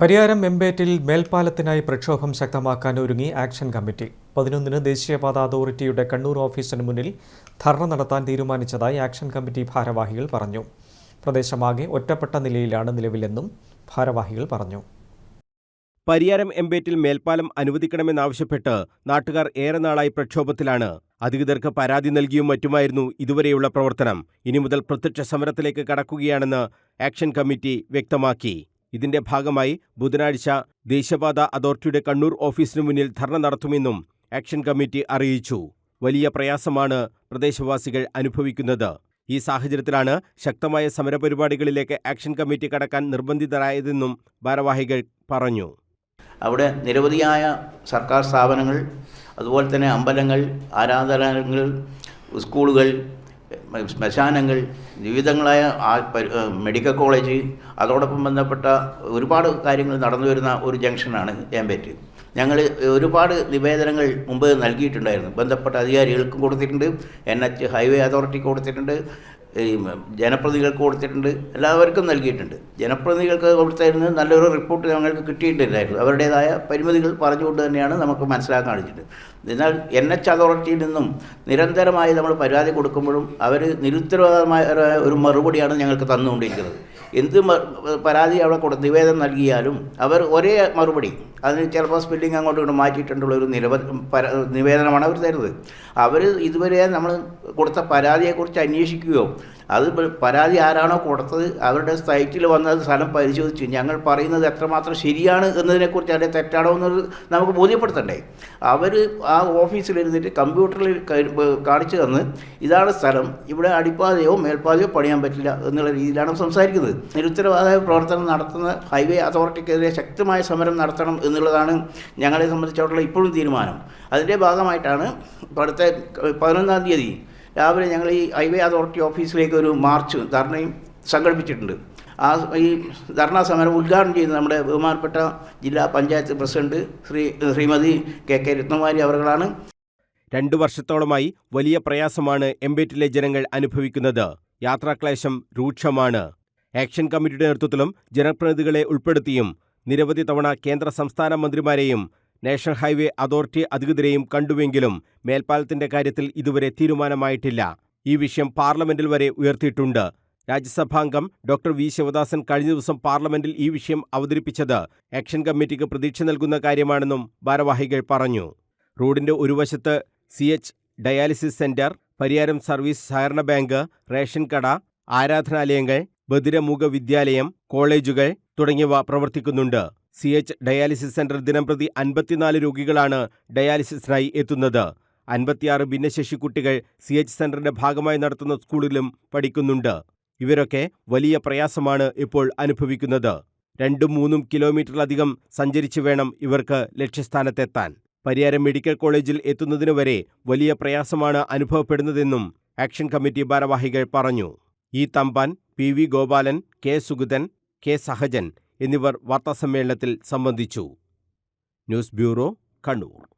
പരിയാരം എംബേറ്റിൽ മേൽപ്പാലത്തിനായി പ്രക്ഷോഭം ശക്തമാക്കാൻ ഒരുങ്ങി ആക്ഷൻ കമ്മിറ്റി. പതിനൊന്നിന് ദേശീയപാത അതോറിറ്റിയുടെ കണ്ണൂർ ഓഫീസിന് മുന്നിൽ ധർണ നടത്താൻ തീരുമാനിച്ചതായി ആക്ഷൻ കമ്മിറ്റി ഭാരവാഹികൾ പറഞ്ഞു. പ്രദേശമാകെ ഒറ്റപ്പെട്ട നിലയിലാണ് നിലവിലെന്നും ഭാരവാഹികൾ പറഞ്ഞു. പരിയാരം എംബേറ്റിൽ മേൽപ്പാലം അനുവദിക്കണമെന്നാവശ്യപ്പെട്ട് നാട്ടുകാർ ഏറെ നാളായി പ്രക്ഷോഭത്തിലാണ്. അധികൃതർക്ക് പരാതി നൽകിയും മറ്റുമായിരുന്നു ഇതുവരെയുള്ള പ്രവർത്തനം. ഇനി മുതൽ പ്രത്യക്ഷ സമരത്തിലേക്ക് കടക്കുകയാണെന്ന് ആക്ഷൻ കമ്മിറ്റി വ്യക്തമാക്കി. ഇതിന്റെ ഭാഗമായി ബുധനാഴ്ച ദേശീയപാത അതോറിറ്റിയുടെ കണ്ണൂർ ഓഫീസിനു മുന്നിൽ ധർണ നടത്തുമെന്നും ആക്ഷൻ കമ്മിറ്റി അറിയിച്ചു. വലിയ പ്രയാസമാണ് പ്രദേശവാസികൾ അനുഭവിക്കുന്നത്. ഈ സാഹചര്യത്തിലാണ് ശക്തമായ സമരപരിപാടികളിലേക്ക് ആക്ഷൻ കമ്മിറ്റി കടക്കാൻ നിർബന്ധിതരായതെന്നും ഭാരവാഹികൾ പറഞ്ഞു. അവിടെ നിരവധിയായ സർക്കാർ സ്ഥാപനങ്ങൾ അതുപോലെ തന്നെ അമ്പലങ്ങൾ ആരാധനാലയങ്ങൾ സ്കൂളുകൾ ശ്മശാനങ്ങൾ വിവിധങ്ങളായ മെഡിക്കൽ കോളേജ് അതോടൊപ്പം ബന്ധപ്പെട്ട ഒരുപാട് കാര്യങ്ങൾ നടന്നു വരുന്ന ഒരു ജംഗ്ഷനാണ് ഏമ്പേറ്റ് ഞങ്ങൾ ഒരുപാട് നിവേദനങ്ങൾ മുമ്പ് നൽകിയിട്ടുണ്ടായിരുന്നു. ബന്ധപ്പെട്ട അധികാരികൾക്കും കൊടുത്തിട്ടുണ്ട്. എൻ എച്ച് ഹൈവേ അതോറിറ്റിക്ക് കൊടുത്തിട്ടുണ്ട്. ഈ ജനപ്രതിനിധികൾക്ക് കൊടുത്തിട്ടുണ്ട് എല്ലാവർക്കും നൽകിയിട്ടുണ്ട്. ജനപ്രതിനിധികൾക്ക് കൊടുത്തായിരുന്നു നല്ലൊരു റിപ്പോർട്ട് ഞങ്ങൾക്ക് കിട്ടിയിട്ടില്ലായിരുന്നു അവരുടേതായ പരിമിതികൾ പറഞ്ഞുകൊണ്ട് തന്നെയാണ് നമുക്ക് മനസ്സിലാക്കാൻ കഴിഞ്ഞിട്ട് എന്നാൽ എൻ എച്ച് അതോറിറ്റിയിൽ നിന്നും നിരന്തരമായി നമ്മൾ പരാതി കൊടുക്കുമ്പോഴും അവർ നിരുത്തരവാദമായ ഒരു മറുപടിയാണ് ഞങ്ങൾക്ക് തന്നുകൊണ്ടിരിക്കുന്നത്. എന്ത് പരാതി അവിടെ കൊടു നിവേദനം നൽകിയാലും അവർ ഒരേ മറുപടി. അതിന് ചിലപ്പോൾ സ്പെല്ലിംഗ് അങ്ങോട്ട് ഇങ്ങോട്ടും മാറ്റിയിട്ടുള്ള ഒരു നിരവ നിവേദനമാണ് അവർ തരുന്നത്. അവർ ഇതുവരെ നമ്മൾ കൊടുത്ത പരാതിയെക്കുറിച്ച് അന്വേഷിക്കുകയോ അത് പരാതി ആരാണോ കൊടുത്തത് അവരുടെ സൈറ്റിൽ വന്നത് സ്ഥലം പരിശോധിച്ചു. ഞങ്ങൾ പറയുന്നത് എത്രമാത്രം ശരിയാണ് എന്നതിനെക്കുറിച്ച് അതിന്റെ തെറ്റാണോ എന്നത് നമുക്ക് ബോധ്യപ്പെടുത്തണ്ടേ. അവർ ആ ഓഫീസിലിരുന്നിട്ട് കമ്പ്യൂട്ടറിൽ കാണിച്ചു തന്ന് ഇതാണ് സ്ഥലം ഇവിടെ അടിപ്പാതയോ മേൽപ്പാതയോ പണിയാൻ പറ്റില്ല എന്നുള്ള രീതിയിലാണ് സംസാരിക്കുന്നത്. നിരുത്തരവാദ പ്രവർത്തനം നടത്തുന്ന ഹൈവേ അതോറിറ്റിക്കെതിരെ ശക്തമായ സമരം നടത്തണം എന്നുള്ളതാണ് ഞങ്ങളെ സംബന്ധിച്ചിടത്തോളം ഇപ്പോഴും തീരുമാനം. അതിന്റെ ഭാഗമായിട്ടാണ് ഇപ്പോഴത്തെ പതിനൊന്നാം തീയതി രാവിലെ ഞങ്ങൾ ഈ ഹൈവേ അതോറിറ്റി ഓഫീസിലേക്ക് ഒരു മാർച്ച് ധർണയും സംഘടിപ്പിച്ചിട്ടുണ്ട്. ആ ഈ ധർണാ സമരം ഉദ്ഘാടനം ചെയ്ത് നമ്മുടെ ബഹുമാനപ്പെട്ട ജില്ലാ panchayat president Shri Shrimati K K Rathnavari അവർകളാണ് രണ്ടു വർഷത്തോളമായി വലിയ പ്രയാസമാണ് എംബേറ്റിലെ ജനങ്ങൾ അനുഭവിക്കുന്നത്. യാത്രാക്ലേശം രൂക്ഷമാണ്. ആക്ഷൻ കമ്മിറ്റിയുടെ നേതൃത്വത്തിലും ജനപ്രതിനിധികളെ ഉൾപ്പെടുത്തിയും നിരവധി തവണ കേന്ദ്ര സംസ്ഥാന മന്ത്രിമാരെയും നാഷണൽ ഹൈവേ അതോറിറ്റി അധികൃതരെയും കണ്ടുവെങ്കിലും മേൽപ്പാലത്തിന്റെ കാര്യത്തിൽ ഇതുവരെ തീരുമാനമായിട്ടില്ല. ഈ വിഷയം പാർലമെന്റിൽ വരെ ഉയർത്തിയിട്ടുണ്ട്. രാജ്യസഭാംഗം ഡോക്ടർ വി. ശിവദാസൻ കഴിഞ്ഞ ദിവസം പാർലമെന്റിൽ ഈ വിഷയം അവതരിപ്പിച്ചത് ആക്ഷൻ കമ്മിറ്റിക്ക് പ്രതീക്ഷ നൽകുന്ന കാര്യമാണെന്നും ഭാരവാഹികൾ പറഞ്ഞു. റോഡിന്റെ ഒരു വശത്ത് C. H. Dialysis centre Pariyaram service സഹകരണ ബാങ്ക് റേഷൻ കട ആരാധനാലയങ്ങൾ ബദിരമുഖ വിദ്യാലയം കോളേജുകൾ തുടങ്ങിയവ പ്രവർത്തിക്കുന്നുണ്ട്. സി എച്ച് ഡയാലിസിസ് സെന്റർ ദിനംപ്രതി അൻപത്തിനാല് രോഗികളാണ് ഡയാലിസിസിനായി എത്തുന്നത്. അൻപത്തിയാറ് ഭിന്നശേഷി കുട്ടികൾ സി എച്ച് സെന്ററിന്റെ ഭാഗമായി നടത്തുന്ന സ്കൂളിലും പഠിക്കുന്നുണ്ട്. ഇവരൊക്കെ വലിയ പ്രയാസമാണ് ഇപ്പോൾ അനുഭവിക്കുന്നത്. രണ്ടും മൂന്നും കിലോമീറ്ററിലധികം സഞ്ചരിച്ചു വേണം ഇവർക്ക് ലക്ഷ്യസ്ഥാനത്തെത്താൻ. പരിയാരം മെഡിക്കൽ കോളേജിൽ എത്തുന്നതിന് വരെ വലിയ പ്രയാസമാണ് അനുഭവപ്പെടുന്നതെന്നും ആക്ഷൻ കമ്മിറ്റി ഭാരവാഹികൾ പറഞ്ഞു. E Thampan P V Gopalan K Sugathan K Sahajan എന്നിവർ വാർത്താസമ്മേളനത്തിൽ സംബന്ധിച്ചു. News bureau Kannur.